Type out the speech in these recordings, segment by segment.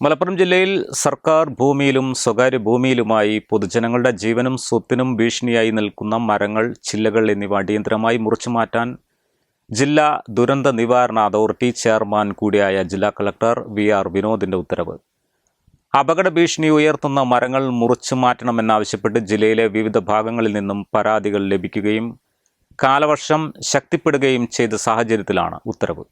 Malappuram ജില്ലയിൽ സർക്കാർ ഭൂമിയിലും സ്വകാര്യ ഭൂമിയിലുമായി പൊതുജനങ്ങളുടെ ജീവനും സ്വത്തിനും ഭീഷണിയായി നിൽക്കുന്ന മരങ്ങൾ ചില്ലകൾ എന്നിവ അടിയന്തരമായി മുറിച്ചു മാറ്റാൻ ജില്ലാ ദുരന്ത നിവാരണ അതോറിറ്റി ചെയർമാൻ കൂടിയായ ജില്ലാ കളക്ടർ വി ആർ വിനോദിന്റെ ഉത്തരവ്. അപകട ഭീഷണി ഉയർത്തുന്ന മരങ്ങൾ മുറിച്ചു മാറ്റണമെന്നാവശ്യപ്പെട്ട് ജില്ലയിലെ വിവിധ ഭാഗങ്ങളിൽ നിന്നും പരാതികൾ ലഭിക്കുകയും കാലവർഷം ശക്തിപ്പെടുകയും ചെയ്ത സാഹചര്യത്തിലാണ് ഉത്തരവ്.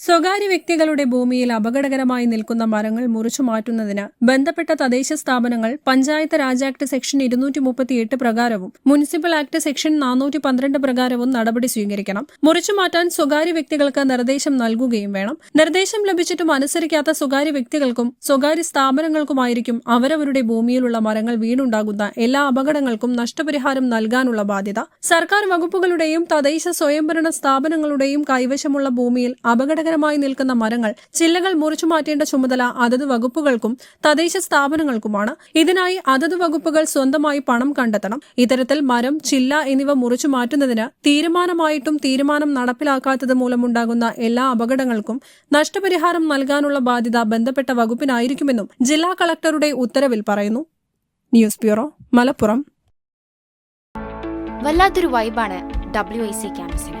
സ്വകാര്യ വ്യക്തികളുടെ ഭൂമിയിൽ അപകടകരമായി നിൽക്കുന്ന മരങ്ങൾ മുറിച്ചു മാറ്റുന്നതിന് ബന്ധപ്പെട്ട തദ്ദേശ സ്ഥാപനങ്ങൾ പഞ്ചായത്ത് രാജ് ആക്ട് സെക്ഷൻ ഇരുന്നൂറ്റി മുപ്പത്തിയെട്ട് പ്രകാരവും മുനിസിപ്പൽ ആക്ട് സെക്ഷൻ നാനൂറ്റി പന്ത്രണ്ട് പ്രകാരവും നടപടി സ്വീകരിക്കണം. മുറിച്ചു മാറ്റാൻ സ്വകാര്യ വ്യക്തികൾക്ക് നിർദ്ദേശം നൽകുകയും വേണം. നിർദ്ദേശം ലഭിച്ചിട്ടും അനുസരിക്കാത്ത സ്വകാര്യ വ്യക്തികൾക്കും സ്വകാര്യ സ്ഥാപനങ്ങൾക്കുമായിരിക്കും അവരവരുടെ ഭൂമിയിലുള്ള മരങ്ങൾ വീണുണ്ടാകുന്ന എല്ലാ അപകടങ്ങൾക്കും നഷ്ടപരിഹാരം നൽകാനുള്ള ബാധ്യത. സർക്കാർ വകുപ്പുകളുടെയും തദ്ദേശ സ്വയംഭരണ സ്ഥാപനങ്ങളുടെയും കൈവശമുള്ള ഭൂമിയിൽ അപകടകരമായി നിൽക്കുന്ന മരങ്ങൾ ചില്ലകൾ മുറിച്ചു മാറ്റേണ്ട ചുമതല അതത് വകുപ്പുകൾക്കും തദ്ദേശ സ്ഥാപനങ്ങൾക്കുമാണ്. ഇതിനായി അതത് വകുപ്പുകൾ സ്വന്തമായി പണം കണ്ടെത്തണം. ഇത്തരത്തിൽ മരം ചില്ല എന്നിവ മുറിച്ചു മാറ്റുന്നതിന് തീരുമാനമായിട്ടും തീരുമാനം നടപ്പിലാക്കാത്തത് മൂലമുണ്ടാകുന്ന എല്ലാ അപകടങ്ങൾക്കും നഷ്ടപരിഹാരം നൽകാനുള്ള ബാധ്യത ബന്ധപ്പെട്ട വകുപ്പിനായിരിക്കുമെന്നും ജില്ലാ കളക്ടറുടെ ഉത്തരവിൽ പറയുന്നു. News bureau Malappuram. വല്ലാത്തൊരു വൈബാണ് ഡബ്ല്യു ഐ സി ക്യാമ്പസിന്